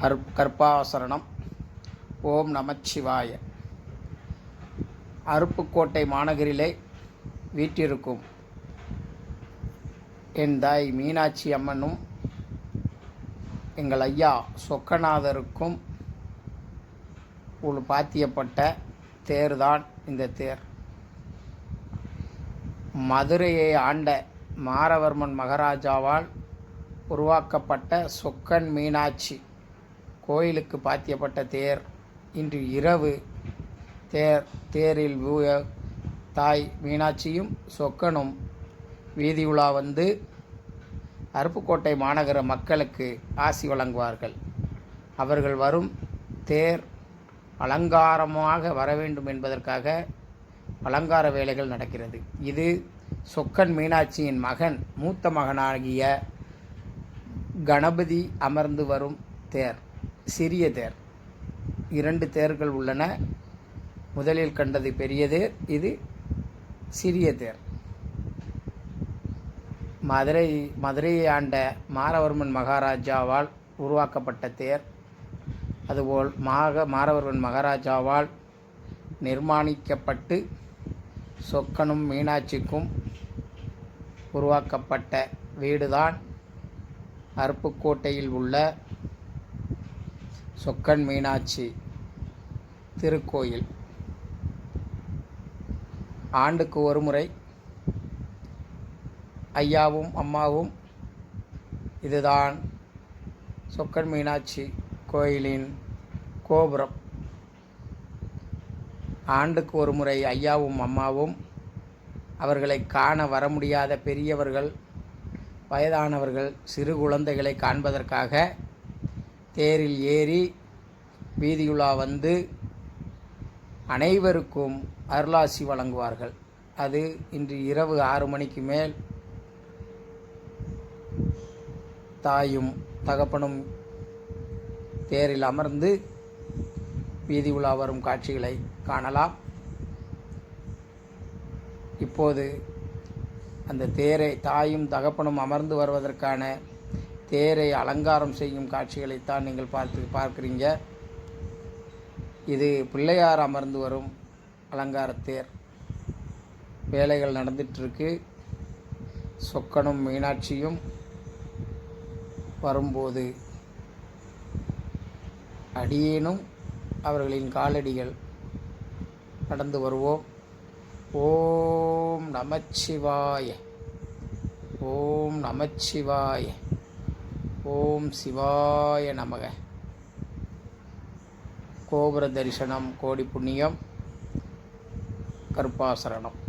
Her கர்ப்பாசரணம் ஓம் நமச்சிவாய. அருப்புக்கோட்டை மாநகரிலே வீட்டிருக்கும் என் தாய் மீனாட்சி அம்மனும் எங்கள் ஐயா சொக்கநாதருக்கும் ஒரு பாத்தியப்பட்ட தேர்தான் இந்த தேர். மதுரையை ஆண்ட மாரவர்மன் மகாராஜாவால் உருவாக்கப்பட்ட சொக்கன் மீனாட்சி. கோயிலுக்கு பாத்தியப்பட்ட தேர். இன்று இரவு தேர் தேரில் தாய் மீனாட்சியும் சொக்கனும் வீதி உலா வந்து அருப்புக்கோட்டை மாநகர மக்களுக்கு ஆசி வழங்குவார்கள். அவர்கள் வரும் தேர் அலங்காரமாக வர வேண்டும் என்பதற்காக அலங்கார வேலைகள் நடக்கிறது. இது சொக்கன் மீனாட்சியின் மகன் மூத்த மகனாகிய கணபதி அமர்ந்து வரும் தேர். சிறிய தேர். இரண்டு தேர்கள் உள்ளன. முதலில் கண்டது பெரிய தேர் இது சிறிய தேர். மதுரை மதுரையை ஆண்ட மாரவர்மன் மகாராஜாவால் உருவாக்கப்பட்ட தேர். அதுபோல் மாக மாரவர்மன் மகாராஜாவால் நிர்மாணிக்கப்பட்டு சொக்கனும் மீனாட்சிக்கும் உருவாக்கப்பட்ட வீடுதான். அருப்புக்கோட்டையில் உள்ள சொக்கன் மீனாட்சி திருக்கோயில். ஆண்டுக்கு ஒரு முறை ஐயாவும் அம்மாவும் இதுதான் சொக்கன் மீனாட்சி கோயிலின் கோபுரம். ஆண்டுக்கு ஒரு முறை ஐயாவும் அம்மாவும் அவர்களை காண வர முடியாத பெரியவர்கள் வயதானவர்கள் சிறு குழந்தைகளை காண்பதற்காக தேரில் ஏறி வீதியுலா வந்து அனைவருக்கும் அருளாசி வழங்குவார்கள். அது இன்று இரவு ஆறு மணிக்கு மேல் தாயும் தகப்பனும் தேரில் அமர்ந்து வீதி உலா வரும் காட்சிகளை காணலாம். இப்போது அந்த தேரை தாயும் தகப்பனும் அமர்ந்து வருவதற்கான தேரை அலங்காரம் செய்யும் காட்சிகளைத்தான் நீங்கள் பார்த்து பார்க்குறீங்க. இது பிள்ளையார் அமர்ந்து வரும் அலங்கார தேர். வேலைகள் நடந்துட்டுருக்கு. சொக்கனும் மீனாட்சியும் வரும்போது அடியேனும் அவர்களின் காலடிகள் நடந்து வருவோம். ஓம் நமச்சிவாய. ஓம் நமச்சிவாய. ஓம் சிவாய நமக. கோபுர தரிசனம் கோடி புண்ணியம் கருப்பாசரணம்.